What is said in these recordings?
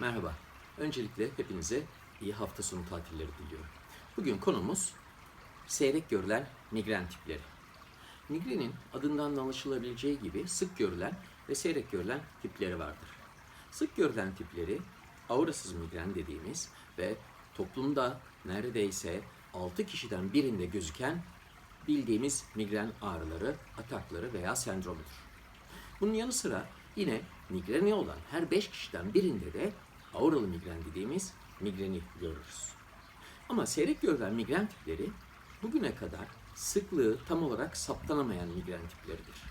Merhaba. Öncelikle hepinize iyi hafta sonu tatilleri diliyorum. Bugün konumuz seyrek görülen migren tipleri. Migrenin adından da anlaşılabileceği gibi sık görülen ve seyrek görülen tipleri vardır. Sık görülen tipleri aurasız migren dediğimiz ve toplumda neredeyse 6 kişiden birinde gözüken bildiğimiz migren ağrıları, atakları veya sendromudur. Bunun yanı sıra yine migreni olan her 5 kişiden birinde de auralı migren dediğimiz migreni görürüz. Ama seyrek görülen migren tipleri bugüne kadar sıklığı tam olarak saptanamayan migren tipleridir.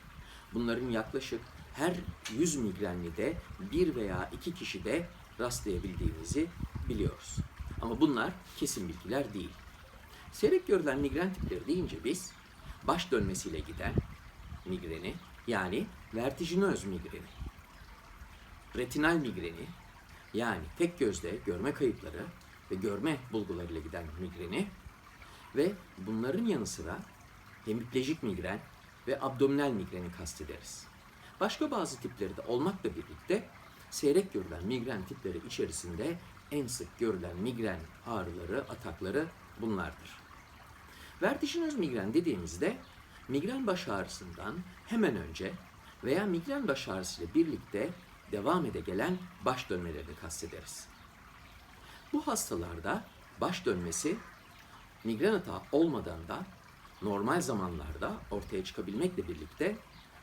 Bunların yaklaşık her 100 migrenlide bir veya iki kişide rastlayabildiğimizi biliyoruz. Ama bunlar kesin bilgiler değil. Seyrek görülen migren tipleri deyince biz baş dönmesiyle giden migreni yani vertijinöz migreni, retinal migreni yani tek gözle görme kayıpları ve görme bulgularıyla giden migreni ve bunların yanı sıra hemiplejik migren ve abdominal migreni kastederiz. Başka bazı tipleri de olmakla birlikte seyrek görülen migren tipleri içerisinde en sık görülen migren ağrıları, atakları bunlardır. Vertijinöz migren dediğimizde migren baş ağrısından hemen önce veya migren baş ağrısıyla birlikte devam ede gelen baş dönmelerini kastederiz. Bu hastalarda baş dönmesi migren atağı olmadan da normal zamanlarda ortaya çıkabilmekle birlikte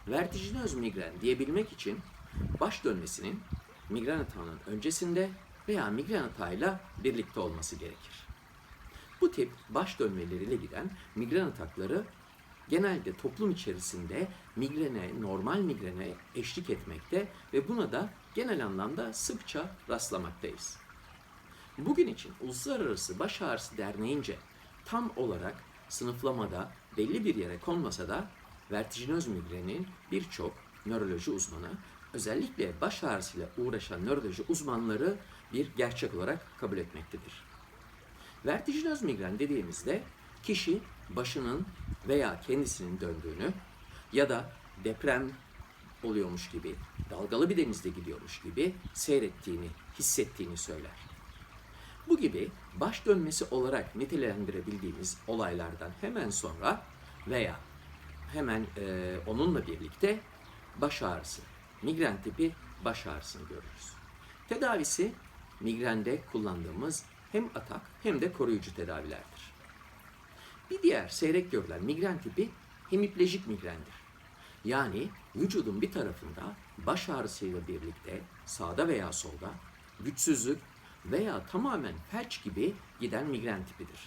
vertijinöz migren diyebilmek için baş dönmesinin migren atağının öncesinde veya migren atağıyla birlikte olması gerekir. Bu tip baş dönmeleriyle giden migren atakları genelde toplum içerisinde migrene, normal migrene eşlik etmekte ve buna da genel anlamda sıkça rastlamaktayız. Bugün için Uluslararası Baş Ağrısı Derneği'nce tam olarak sınıflamada belli bir yere konmasa da vertijinöz migrenin birçok nöroloji uzmanı, özellikle baş ağrısıyla uğraşan nöroloji uzmanları bir gerçek olarak kabul etmektedir. Vertijinöz migren dediğimizde kişi başının veya kendisinin döndüğünü ya da deprem oluyormuş gibi, dalgalı bir denizde gidiyormuş gibi seyrettiğini, hissettiğini söyler. Bu gibi baş dönmesi olarak nitelendirebildiğimiz olaylardan hemen sonra veya hemen e, onunla birlikte baş ağrısı, migren tipi baş ağrısını görürüz. Tedavisi migrende kullandığımız hem atak hem de koruyucu tedavilerdir. Bir diğer seyrek görülen migren tipi hemiplejik migrendir. Yani vücudun bir tarafında baş ağrısıyla birlikte sağda veya solda güçsüzlük veya tamamen felç gibi giden migren tipidir.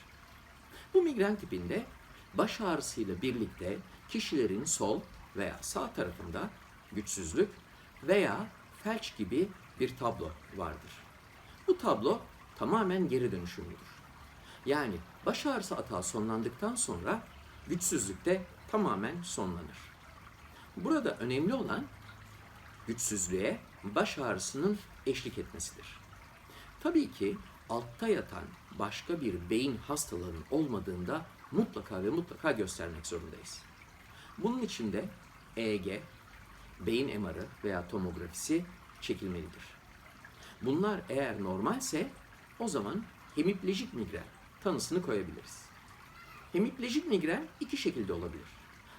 Bu migren tipinde baş ağrısıyla birlikte kişilerin sol veya sağ tarafında güçsüzlük veya felç gibi bir tablo vardır. Bu tablo tamamen geri dönüşümlüdür. Yani baş ağrısı atağı sonlandıktan sonra güçsüzlük de tamamen sonlanır. Burada önemli olan güçsüzlüğe baş ağrısının eşlik etmesidir. Tabii ki altta yatan başka bir beyin hastalığının olmadığında mutlaka ve mutlaka göstermek zorundayız. Bunun için de EEG, beyin MR'ı veya tomografisi çekilmelidir. Bunlar eğer normalse o zaman hemiplejik migren tanısını koyabiliriz. Hemiplejik migren iki şekilde olabilir.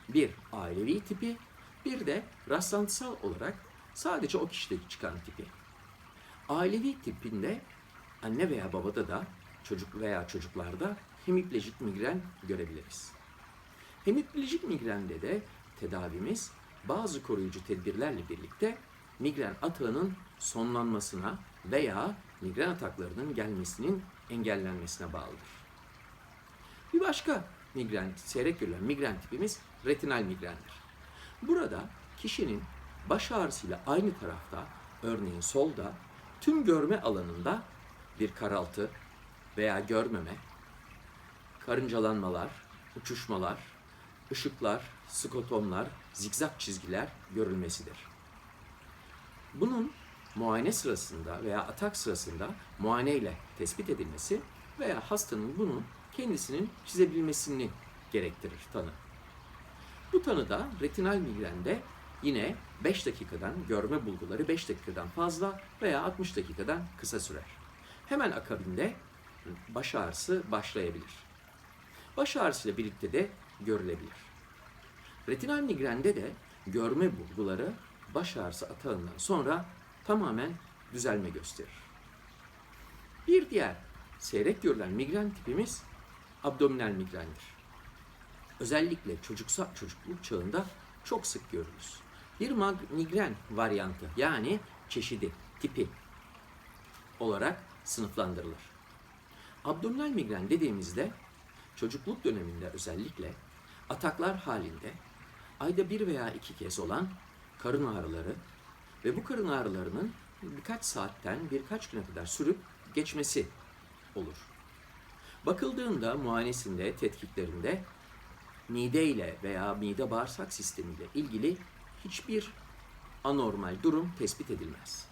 Bir ailevi tipi, bir de rastlantısal olarak sadece o kişide çıkan tipi. Ailevi tipinde anne veya babada da çocuk veya çocuklarda hemiplejik migren görebiliriz. Hemiplejik migrende de tedavimiz bazı koruyucu tedbirlerle birlikte migren atağının sonlanmasına veya migren ataklarının gelmesinin engellenmesine bağlıdır. Bir başka migren, seyrek görülen migren tipimiz retinal migrendir. Burada kişinin baş ağrısıyla aynı tarafta, örneğin solda, tüm görme alanında bir karaltı veya görmeme, karıncalanmalar, uçuşmalar, ışıklar, skotomlar, zigzag çizgiler görülmesidir. Bunun muayene sırasında veya atak sırasında muayene ile tespit edilmesi veya hastanın bunu kendisinin çizebilmesini gerektirir tanı. Bu tanıda retinal migrende yine 5 dakikadan görme bulguları 5 dakikadan fazla veya 60 dakikadan kısa sürer. Hemen akabinde baş ağrısı başlayabilir. Baş ağrısıyla birlikte de görülebilir. Retinal migrende de görme bulguları baş ağrısı atağından sonra tamamen düzelme gösterir. Bir diğer seyrek görülen migren tipimiz abdominal migrendir. Özellikle çocuksa, çocukluk çağında çok sık görürüz. Bir migren varyantı yani çeşidi, tipi olarak sınıflandırılır. Abdominal migren dediğimizde çocukluk döneminde özellikle ataklar halinde ayda bir veya iki kez olan karın ağrıları ve bu karın ağrılarının birkaç saatten birkaç güne kadar sürüp geçmesi olur. Bakıldığında muayenesinde, tetkiklerinde mide ile veya mide bağırsak sistemiyle ilgili hiçbir anormal durum tespit edilmez.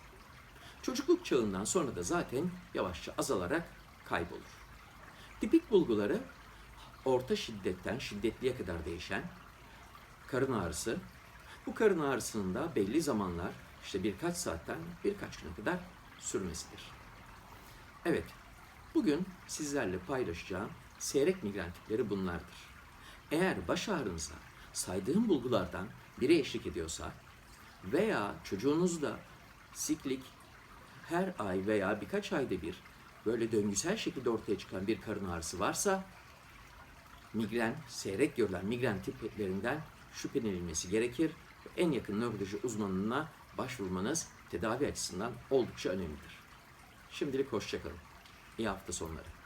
Çocukluk çağından sonra da zaten yavaşça azalarak kaybolur. Tipik bulguları orta şiddetten şiddetliye kadar değişen karın ağrısı. Bu karın ağrısının da belli zamanlar işte birkaç saatten birkaç güne kadar sürmesidir. Evet, bugün sizlerle paylaşacağım seyrek migren tipleri bunlardır. Eğer baş ağrınıza saydığım bulgulardan biri eşlik ediyorsa veya çocuğunuzda siklik her ay veya birkaç ayda bir böyle döngüsel şekilde ortaya çıkan bir karın ağrısı varsa migren, seyrek görülen migren tiplerinden şüphelenilmesi gerekir. En yakın nöroloji uzmanına başvurmanız tedavi açısından oldukça önemlidir. Şimdilik hoşçakalın. İyi hafta sonları.